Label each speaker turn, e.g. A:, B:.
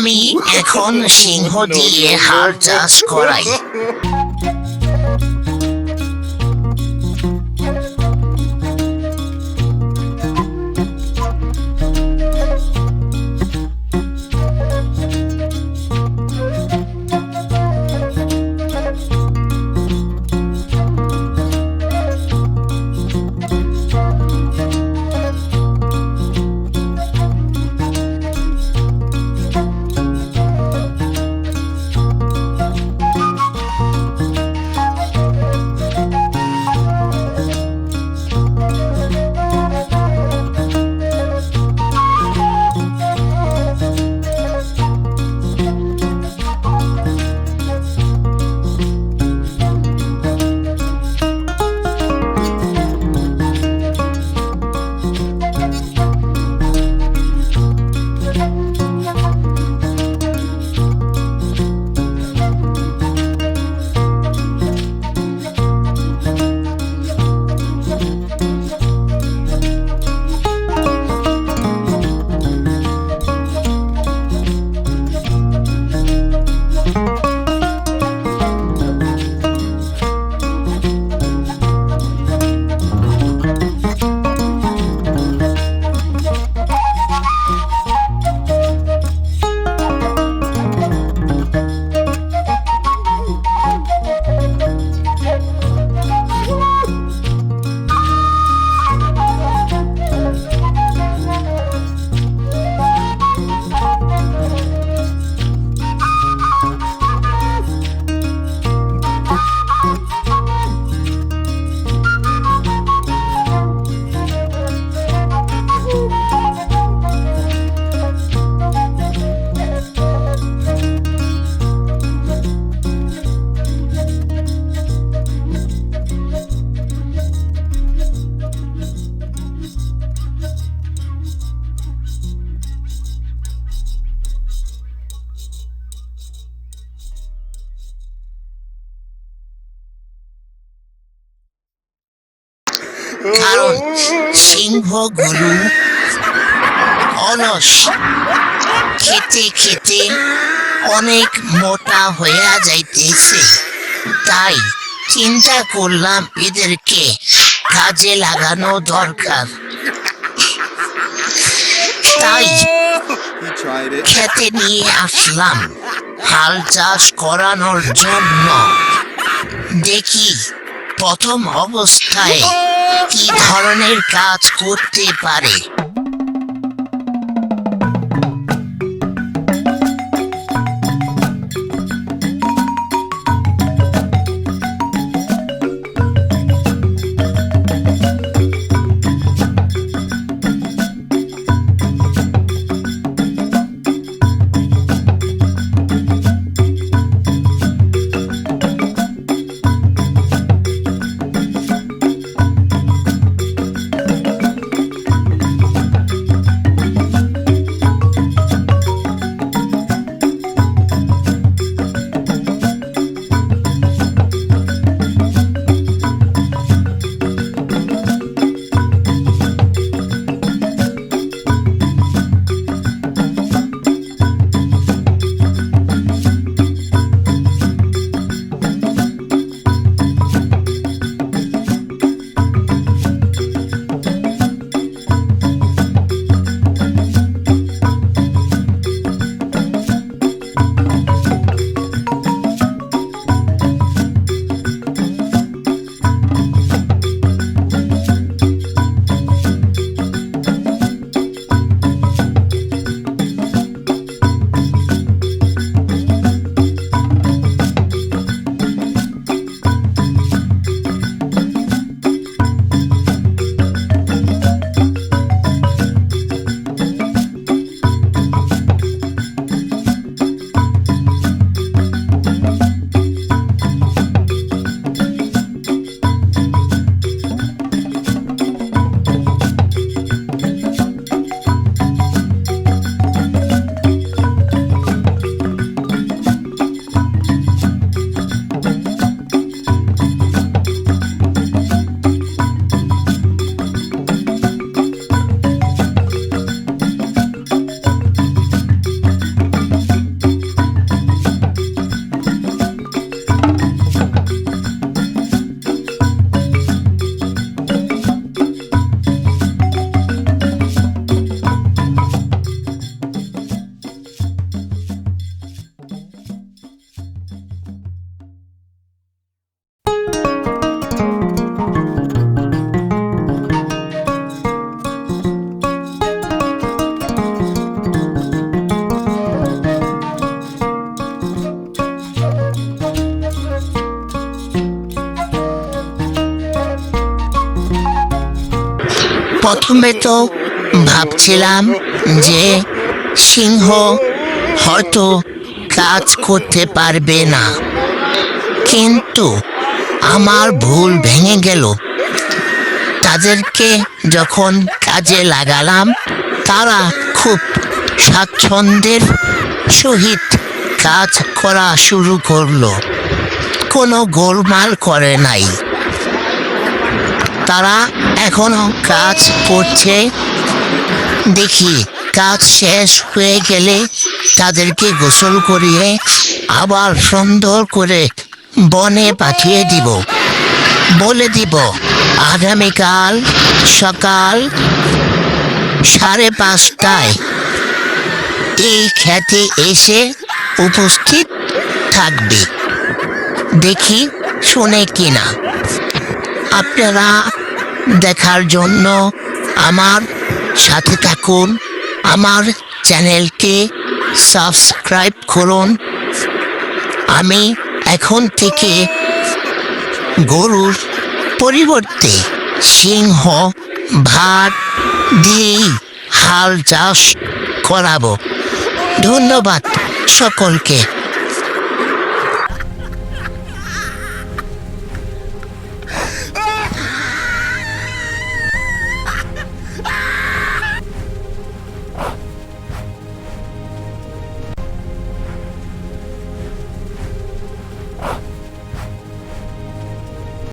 A: আমি এখন সিংহ দিয়ে হাল চাষ করাই। কারণ সিংহগুলো অলস, খেতে খেতে অনেক মোটা হয়ে যাইতেছে। তাই চিন্তা করলাম এদেরকে কাজে লাগানো দরকার। তাই. খেতে নিয়ে আসলাম। হাল চাষ করানোর জন্য। দেখি প্রথম অবস্থায় কি ধরনের কাজ করতে পারে। প্রথমে তো ভাবছিলাম যে সিংহ হয়তো কাজ করতে পারবে না। কিন্তু আমার ভুল ভেঙে গেল। তাদেরকে যখন কাজে লাগালাম, তারা খুব স্বাচ্ছন্দ্যের সহিত কাজ করা শুরু করল। কোনো গোলমাল করে নাই। তারা এখনও কাজ করছে। দেখি, কাজ শেষ হয়ে গেলে তাদেরকে গোসল করিয়ে আবার সুন্দর করে বনে পাঠিয়ে দিব। বলে দিব, আগামীকাল সকাল সাড়ে পাঁচটায় এই খ্যাতে এসে উপস্থিত থাকবে। দেখি, শুনে কিনা। আপনারা দেখার জন্য আমার সাথে থাকুন। আমার চ্যানেলকে সাবস্ক্রাইব করুন। আমি এখন থেকে গরুর পরিবর্তে সিংহ, ভাত দিয়েই হাল চাষ করাবো। ধন্যবাদ সকলকে।